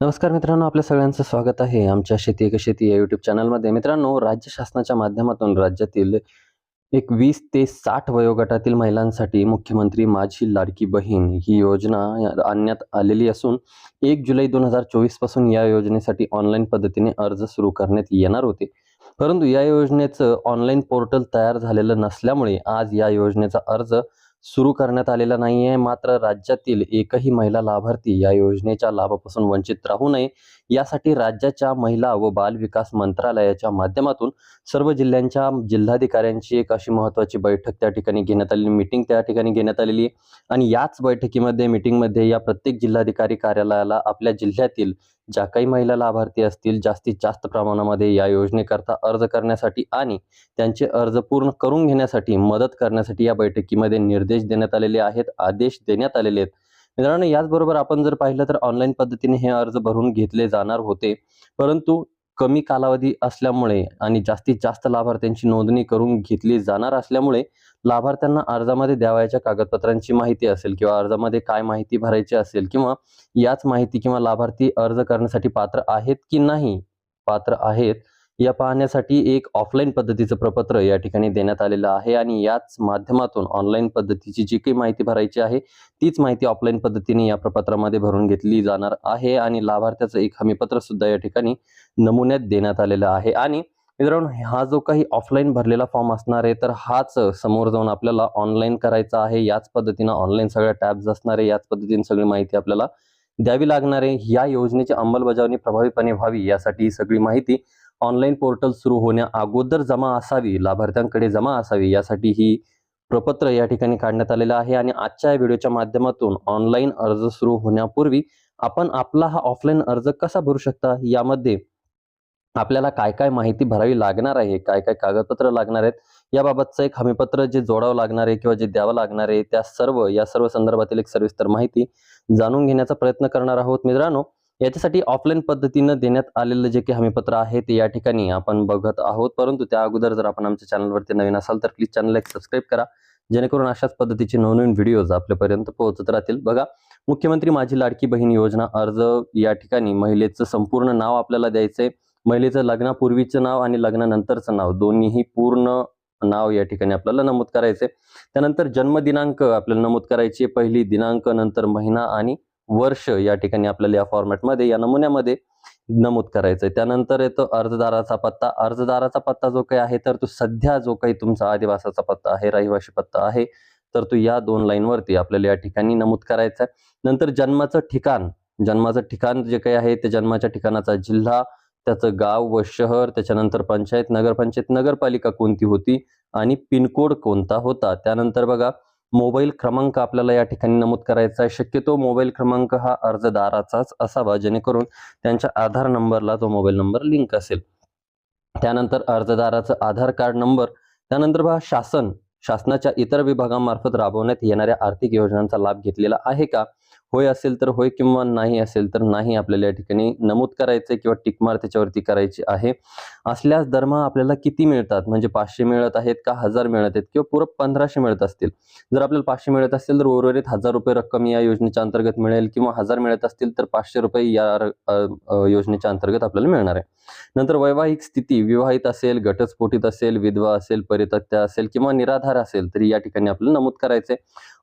नमस्कार मित्रांनो आपल्या सगळ्यांचं स्वागत आहे आमच्या शेती एक शेती या युट्यूब चॅनलमध्ये मित्रांनो राज्य शासनाच्या माध्यमातून राज्यातील एक वीस ते साठ वयोगटातील महिलांसाठी मुख्यमंत्री माझी लाडकी बहीण ही योजना आणण्यात आलेली असून एक जुलै दोन हजार चोवीसपासून या योजनेसाठी ऑनलाईन पद्धतीने अर्ज सुरू करण्यात येणार होते. परंतु या योजनेचं ऑनलाईन पोर्टल तयार झालेलं नसल्यामुळे आज या योजनेचा अर्ज सुरू करण्यात आलेला नाही आहे मात्र राज्यातील एकही महिला लाभार्थी या योजनेच्या लाभापासून वंचित राहू नये यासाठी राज्याच्या महिला व बाल विकास मंत्रालयाच्या माध्यमातून सर्व जिल्ह्यांच्या जिल्हाधिकाऱ्यांची एक अशी महत्त्वाची बैठक त्या ठिकाणी घेण्यात आलेली. मीटिंग त्या ठिकाणी घेण्यात आलेली आहे. आणि याच बैठकीमध्ये मीटिंगमध्ये या प्रत्येक जिल्हाधिकारी कार्यालयाला आपल्या जिल्ह्यातील ज्या काही महिला लाभार्थी असतील जास्तीत जास्त प्रमाणामध्ये या योजनेकरता अर्ज करण्यासाठी आणि त्यांचे अर्ज पूर्ण करून घेण्यासाठी मदत करण्यासाठी या बैठकीमध्ये निर्देश देण्यात आलेले आहेत आदेश देण्यात आलेले आहेत. मित्रांनो याचबरोबर आपण जर पाहिलं तर ऑनलाईन पद्धतीने हे अर्ज भरून घेतले जाणार होते. परंतु कमी कालावधी असल्यामुळे आणि जास्तीत जास्त लाभार्थ्यांची नोंदणी करून घेतली जाणार असल्यामुळे लाभार्थ्यांना अर्जामध्ये द्यावयाच्या कागदपत्रांची माहिती असेल किंवा अर्जामध्ये काय माहिती भरायची असेल किंवा याच माहिती किंवा लाभार्थी अर्ज करण्यासाठी पात्र आहेत की नाही? पात्र आहेत. या पाहण्यासाठी एक ऑफलाईन पद्धतीचं प्रपत्र या ठिकाणी देण्यात आलेलं आहे आणि याच माध्यमातून ऑनलाईन पद्धतीची जी काही माहिती भरायची आहे तीच माहिती ऑफलाईन पद्धतीने या प्रपत्रामध्ये भरून घेतली जाणार आहे आणि लाभार्थ्याचं एक हमीपत्र सुद्धा या ठिकाणी नमुन्यात देण्यात आलेलं आहे. आणि मित्रांनो हा जो काही ऑफलाईन भरलेला फॉर्म असणार आहे तर हाच समोर जाऊन आपल्याला ऑनलाईन करायचा आहे. याच पद्धतीनं ऑनलाईन सगळ्या टॅब्स असणार आहे. याच पद्धतीने सगळी माहिती आपल्याला द्यावी लागणार आहे. या योजनेची अंमलबजावणी प्रभावीपणे व्हावी यासाठी ही सगळी माहिती ऑनलाईन पोर्टल सुरू होण्या अगोदर जमा असावी लाभार्थ्यांकडे जमा असावी यासाठी ही प्रपत्र या ठिकाणी काढण्यात आलेलं आहे. आणि आजच्या या व्हिडिओच्या माध्यमातून ऑनलाईन अर्ज सुरू होण्यापूर्वी आपण आपला हा ऑफलाईन अर्ज कसा भरू शकता? यामध्ये आपल्याला काय काय माहिती भरावी लागणार आहे? काय काय कागदपत्र लागणार आहेत? याबाबतचं एक हमीपत्र जे जोडावं लागणार आहे किंवा जे द्यावं लागणार आहे त्या सर्व या सर्व संदर्भातील एक सविस्तर माहिती जाणून घेण्याचा प्रयत्न करणार आहोत मित्रांनो. याच्यासाठी ऑफलाईन पद्धतीनं देण्यात आलेलं जे काही हमीपत्र आहे ते या ठिकाणी आपण बघत आहोत. परंतु त्या अगोदर जर आपण आमच्या चॅनलवरती नवीन असाल तर प्लीज चॅनलला एक सबस्क्राईब करा. जेणेकरून अशाच पद्धतीचे नवनवीन व्हिडिओज आपल्यापर्यंत पोहोचत राहतील. बघा मुख्यमंत्री माझी लाडकी बहीण योजना अर्ज या ठिकाणी महिलेचं संपूर्ण नाव आपल्याला द्यायचंय. महिलेचं लग्नापूर्वीचं नाव आणि लग्नानंतरचं नाव दोन्हीही पूर्ण नाव या ठिकाणी आपल्याला नमूद करायचंय. त्यानंतर जन्मदिनांक आपल्याला नमूद करायची पहिली दिनांक नंतर महिना आणि वर्ष या ठिकाणी आपल्याला या फॉर्मॅटमध्ये या नमुन्यामध्ये नमूद करायचं आहे त्यानंतर येतो अर्जदाराचा पत्ता. अर्जदाराचा पत्ता जो काही आहे तर तो सध्या जो काही तुमचा आदिवासाचा पत्ता आहे रहिवाशी पत्ता आहे तर तो या दोन लाईनवरती आपल्याला या ठिकाणी नमूद करायचा आहे नंतर जन्माचं ठिकाण. जन्माचं ठिकाण जे काही आहे ते जन्माच्या ठिकाणाचा जिल्हा त्याचं गाव व शहर त्याच्यानंतर पंचायत नगरपंचायत नगरपालिका कोणती होती आणि पिनकोड कोणता होता? त्यानंतर बघा मोबाईल क्रमांक आपल्याला या ठिकाणी नमूद करायचा आहे. शक्यतो मोबाईल क्रमांक हा अर्जदाराचाच असावा जेणेकरून त्यांच्या आधार नंबरला तो मोबाईल नंबर लिंक असेल. त्यानंतर अर्जदाराचं आधार कार्ड नंबर त्यानंतर बघा शासन शासनाच्या इतर विभागांमार्फत राबवण्यात येणाऱ्या आर्थिक योजनांचा लाभ घेतलेला आहे का? होय असेल तर होय किंवा नाही असेल तर नाही आपल्याला या ठिकाणी नमूद करायचे किंवा टिकमार त्याच्यावरती करायची आहे. असल्यास दरमहा आपल्याला किती मिळतात? म्हणजे पाचशे मिळत आहेत का हजार मिळत आहेत किंवा पुरं पंधराशे मिळत असतील? जर आपल्याला पाचशे मिळत असतील तर उर्वरित हजार रुपये रक्कम या योजनेच्या अंतर्गत मिळेल किंवा हजार मिळत असतील तर पाचशे रुपये या योजनेच्या अंतर्गत आपल्याला मिळणार आहे. नंतर वैवाहिक स्थिती विवाहित असेल घटस्फोटीत असेल विधवा असेल परितत्या असेल किंवा निराधार असेल तरी या ठिकाणी आपल्याला नमूद करायचे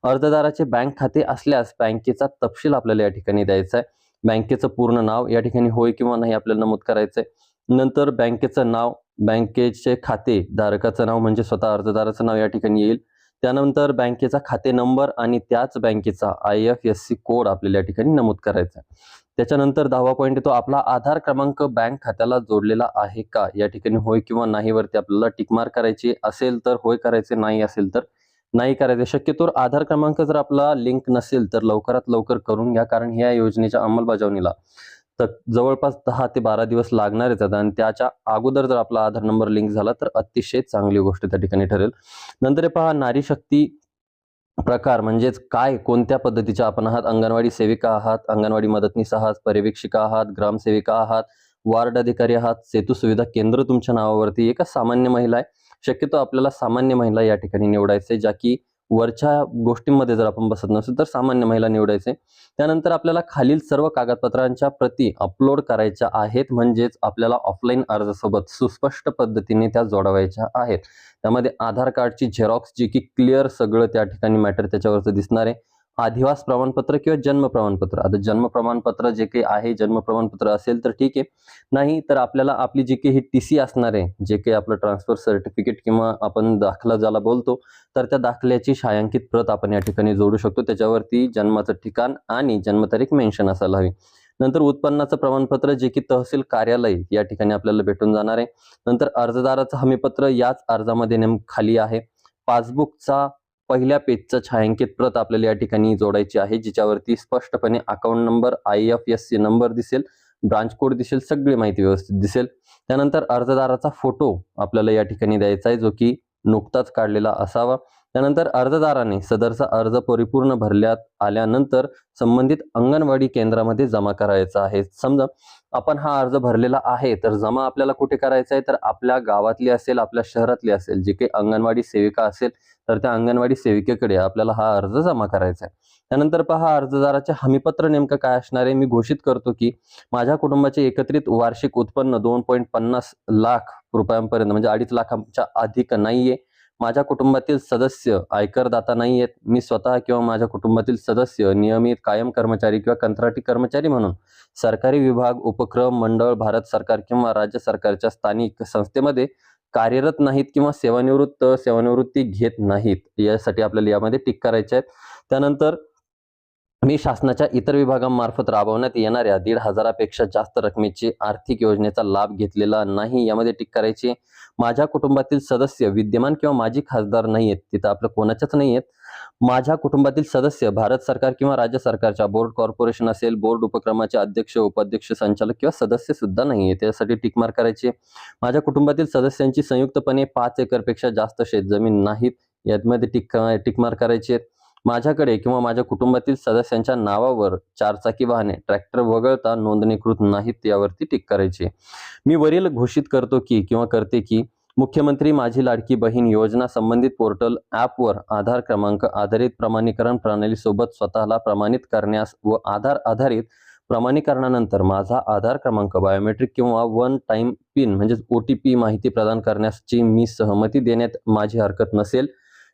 अर्जदाराचे बँक खाते असल्यास बँकेचा तपशील आपल्याला या ठिकाणी द्यायचा आहे. बँकेचं पूर्ण नाव या ठिकाणी होय किंवा नाही आपल्याला नमूद करायचंय. नंतर बँकेचं नाव बँकेचे खाते धारकाचं नाव म्हणजे स्वतः अर्जदाराचं नाव या ठिकाणी येईल. त्यानंतर बँकेचा खाते नंबर आणि त्याच बँकेचा I F S C code आपल्याला या ठिकाणी नमूद करायचा आहे. त्याच्यानंतर दहावा पॉईंट येतो आपला आधार क्रमांक बँक खात्याला जोडलेला आहे का? या ठिकाणी होय किंवा नाही वरती आपल्याला टिकमार करायची असेल तर होय करायचे नाही असेल तर नाही करायचे. शक्यतो आधार क्रमांक जर आपला लिंक नसेल तर लवकरात लवकर करून घ्या कारण ह्या योजनेच्या अंमलबजावणीला तर जवळपास दहा ते बारा दिवस लागणारच आहेत आणि त्याच्या अगोदर जर आपला आधार नंबर लिंक झाला तर अतिशय चांगली गोष्ट त्या ठिकाणी ठरेल. नंतर पहा नारी शक्ती प्रकार म्हणजेच काय कोणत्या पद्धतीच्या आपण आहात? अंगणवाडी सेविका आहात अंगणवाडी मदतनीस आहात पर्यवेक्षिका आहात ग्रामसेविका आहात वार्ड अधिकारी आहात सेतू सुविधा केंद्र तुमच्या नावावरती एका सामान्य महिला आहे. शक्यतो आपल्याला सामान्य महिला या ठिकाणी निवडायचे ज्या की वरच्या गोष्टींमध्ये जर आपण बसत नसेल तर सामान्य महिला निवडायचे. त्यानंतर आपल्याला खालील सर्व कागदपत्रांच्या प्रती अपलोड करायच्या आहेत. म्हणजेच आपल्याला ऑफलाईन अर्जासोबत सुस्पष्ट पद्धतीने त्या जोडवायच्या आहेत. त्यामध्ये आधार कार्डची झेरॉक्स जी की क्लिअर सगळं त्या ठिकाणी मॅटर त्याच्यावरचं दिसणार आहे. आदिवास प्रमाणपत्र किंवा जन्म प्रमाणपत्र. आता जन्म प्रमाणपत्र जे काही आहे जन्म प्रमाणपत्र असेल तर ठीक आहे. नाही तर आपल्याला आपली जी काही ही टी सी असणार आहे जे काही आपलं ट्रान्सफर सर्टिफिकेट किंवा आपण दाखला ज्याला बोलतो तर त्या दाखल्याची छायांकित प्रत आपण या ठिकाणी जोडू शकतो. त्याच्यावरती जन्माचं ठिकाण आणि जन्मतारीख मेन्शन असायला हवी. नंतर उत्पन्नाचं प्रमाणपत्र जे की तहसील कार्यालय या ठिकाणी आपल्याला भेटून जाणार आहे. नंतर अर्जदाराचं हमीपत्र याच अर्जामध्ये नेम खाली आहे. पासबुकचा पहिल्या पेजचं छायांकित प्रत आपल्याला या ठिकाणी जोडायची आहे जिच्यावरती स्पष्टपणे account number I F S C number दिसेल ब्रांच कोड दिसेल सगळी माहिती व्यवस्थित दिसेल. त्यानंतर अर्जदाराचा फोटो आपल्याला या ठिकाणी द्यायचा आहे जो की नुकताच काढलेला असावा. त्यानंतर अर्जदाराने सदरचा अर्ज परिपूर्ण भरल्यात आल्यानंतर संबंधित अंगणवाडी केंद्रामध्ये जमा करायचा आहे. समजा आपण हा अर्ज भरलेला आहे तर जमा आपल्याला कुठे करायचा आहे? तर आपल्या गावातली असेल आपल्या शहरातली असेल जे काही अंगणवाडी सेविका असेल तर त्या अंगणवाडी सेविकेकडे आपल्याला हा अर्ज जमा करायचा आहे. त्यानंतर पहा अर्जदाराचे हमीपत्र नेमकं काय असणार आहे? मी घोषित करतो की माझ्या कुटुंबाचे एकत्रित वार्षिक उत्पन्न दोन पॉईंट पन्नास लाख रुपयांपर्यंत म्हणजे अडीच लाखांच्या अधिक नाहीये. माझ्या कुटुंबातील सदस्य आयकरदाता नाही आहेत. मी स्वतः किंवा माझ्या कुटुंबातील सदस्य नियमित कायम कर्मचारी किंवा कंत्राटी कर्मचारी म्हणून सरकारी विभाग उपक्रम मंडळ भारत सरकार किंवा राज्य सरकारच्या स्थानिक संस्थेमध्ये कार्यरत नाहीत किंवा सेवानिवृत्त सेवानिवृत्ती घेत नाहीत. यासाठी आपल्याला यामध्ये टिक करायचे आहेत. त्यानंतर मी शासनाच्या इतर विभागांमार्फत राबवण्यात येणाऱ्या दीड हजारापेक्षा जास्त रकमेची आर्थिक योजनेचा लाभ घेतलेला नाही यामध्ये टिक करायची माझ्या कुटुंबातील सदस्य विद्यमान किंवा माजी खासदार नाही आहेत तिथं आपलं कोणाच्याच नाही आहेत माझ्या कुटुंबातील सदस्य भारत सरकार किंवा राज्य सरकारच्या बोर्ड कॉर्पोरेशन असेल बोर्ड उपक्रमाचे अध्यक्ष उपाध्यक्ष संचालक किंवा सदस्य सुद्धा नाही त्यासाठी टिकमार करायची करायचे माझ्या कुटुंबातील सदस्यांची संयुक्तपणे पाच एकरपेक्षा जास्त शेतजमीन नाहीत. यामध्ये टिक टिकमार करायची करायचे आहेत माझ्याकडे किंवा माझ्या कुटुंबातील सदस्यांच्या नावावर चारचाकी वाहने ट्रॅक्टर वगळता नोंदणीकृत नाहीत यावरती टिक करायची. मी वरील घोषित करतो की किंवा करते की मुख्यमंत्री माझी लाडकी बहीण योजना संबंधित पोर्टल ॲपवर आधार क्रमांक आधारित प्रमाणीकरण प्रणालीसोबत स्वतःला प्रमाणित करण्यास व आधार आधारित प्रमाणीकरणानंतर माझा आधार क्रमांक बायोमेट्रिक किंवा वन टाईम पिन म्हणजेच ओ टी पी माहिती प्रदान करण्याची मी सहमती देण्यात माझी हरकत नसेल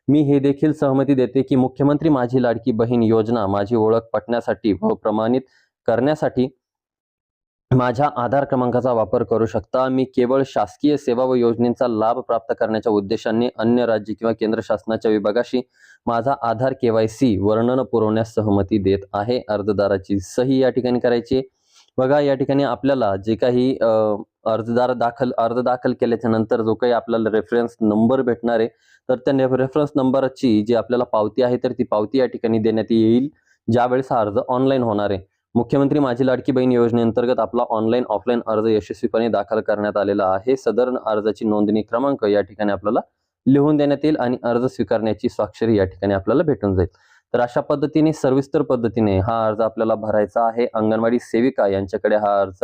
मी हे देखील सहमती देते की मुख्यमंत्री माझी लाडकी बहीण योजना माझी ओळख पटण्यासाठी व प्रमाणित करण्यासाठी माझ्या आधार क्रमांकाचा वापर करू शकता. मी केवळ शासकीय सेवा व योजनेचा लाभ प्राप्त करण्याच्या उद्देशाने अन्य राज्य किंवा केंद्र शासनाच्या विभागाशी माझा आधार केवायसी वर्णन पुरवण्यास सहमती देत आहे. अर्जदाराची सही या ठिकाणी करायची बघा या ठिकाणी आपल्याला जे काही अ, अर्जदार दाखल अर्ज दाखल केल्याच्यानंतर जो काही आपल्याला रेफरन्स नंबर भेटणार आहे तर त्या रेफरन्स नंबरची जी आपल्याला पावती आहे तर ती पावती या ठिकाणी देण्यात येईल. ज्यावेळेस हा अर्ज ऑनलाईन होणार आहे. मुख्यमंत्री माझी लाडकी बहीण योजनेअंतर्गत आपला ऑनलाईन ऑफलाईन अर्ज यशस्वीपणे दाखल करण्यात आलेला आहे. सदर अर्जाची नोंदणी क्रमांक या ठिकाणी आपल्याला लिहून देण्यात येईल आणि अर्ज स्वीकारण्याची स्वाक्षरी या ठिकाणी आपल्याला भेटून जाईल. तर अशा पद्धतीने सविस्तर पद्धतीने हा अर्ज आपल्याला भरायचा आहे. अंगणवाडी सेविका यांच्याकडे हा अर्ज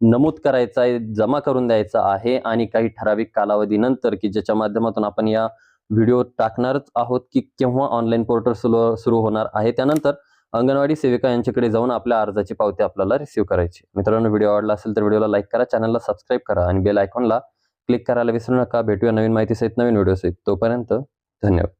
नमूद करायचा आहे जमा करून द्यायचा आहे आणि काही ठराविक कालावधीनंतर की ज्याच्या माध्यमातून आपण या व्हिडिओ टाकणारच आहोत की केव्हा ऑनलाईन पोर्टल सुरू सुरू होणार आहे. त्यानंतर अंगणवाडी सेविका यांच्याकडे जाऊन आपल्या अर्जाची पावती आपल्याला रिसीव्ह करायची. मित्रांनो व्हिडिओ आवडला असेल तर व्हिडिओला लाईक करा चॅनलला सबस्क्राईब करा आणि बेल आयकॉनला क्लिक करायला विसरू नका. भेटूया नवीन माहितीसहित नवीन व्हिडिओसहित तोपर्यंत धन्यवाद.